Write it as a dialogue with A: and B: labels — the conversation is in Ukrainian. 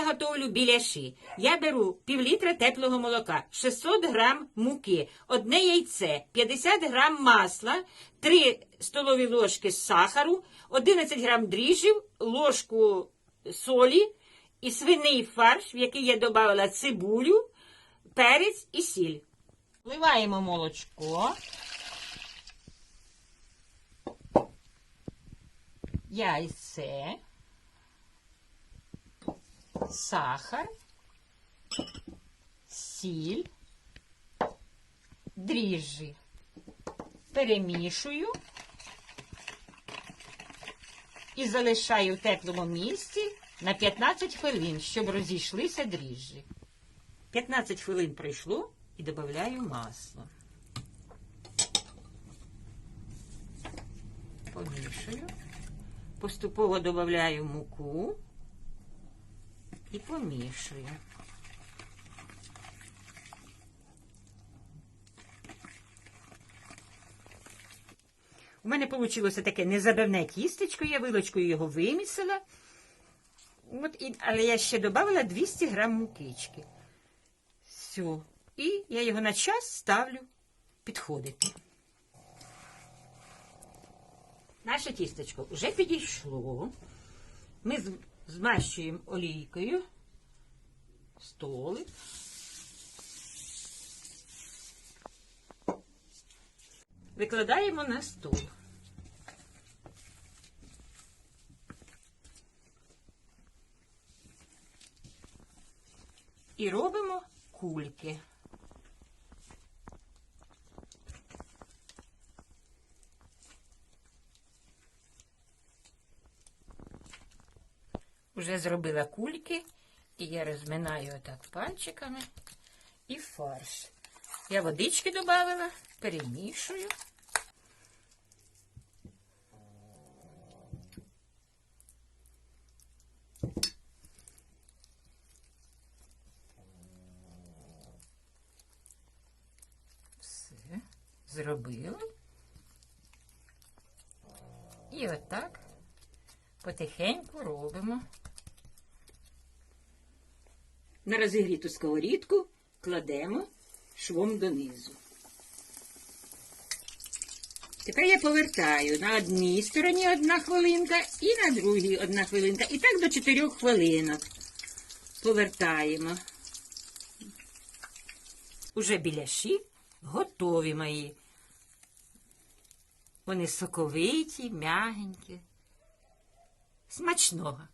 A: готовлю біляші. Я беру пів літра теплого молока, 600 грам муки, одне яйце, 50 грам масла, 3 столові ложки сахару, 11 грам дріжджів, ложку солі і свиний фарш, в який я додала цибулю, перець і сіль. Вливаємо молочко. Яйце, сахар, сіль, дріжджі. Перемішую і залишаю в теплому місці на 15 хвилин, щоб розійшлися дріжджі. 15 хвилин пройшло і додаю масло. Помішую. Поступово додаю муку і помішую. У мене вийшло таке незабивне тістечко, я вилочкою його вимісила. От, і, але я ще додала 200 грам мукички. Все. І я його на час ставлю підходити. Наше тістечко вже підійшло. Ми змащуємо олійкою столик. Викладаємо на стол. І робимо кульки. Уже зробила кульки, і я розминаю отак пальчиками і фарш. Я водички додавила, перемішую. Все, зробила. І отак потихеньку робимо. На розігріту сковорідку кладемо швом донизу. Тепер я повертаю на одній стороні одна хвилинка і на другій одна хвилинка. І так до чотирьох хвилинок. Повертаємо. Уже біляші готові мої. Вони соковиті, м'ягенькі. Смачного.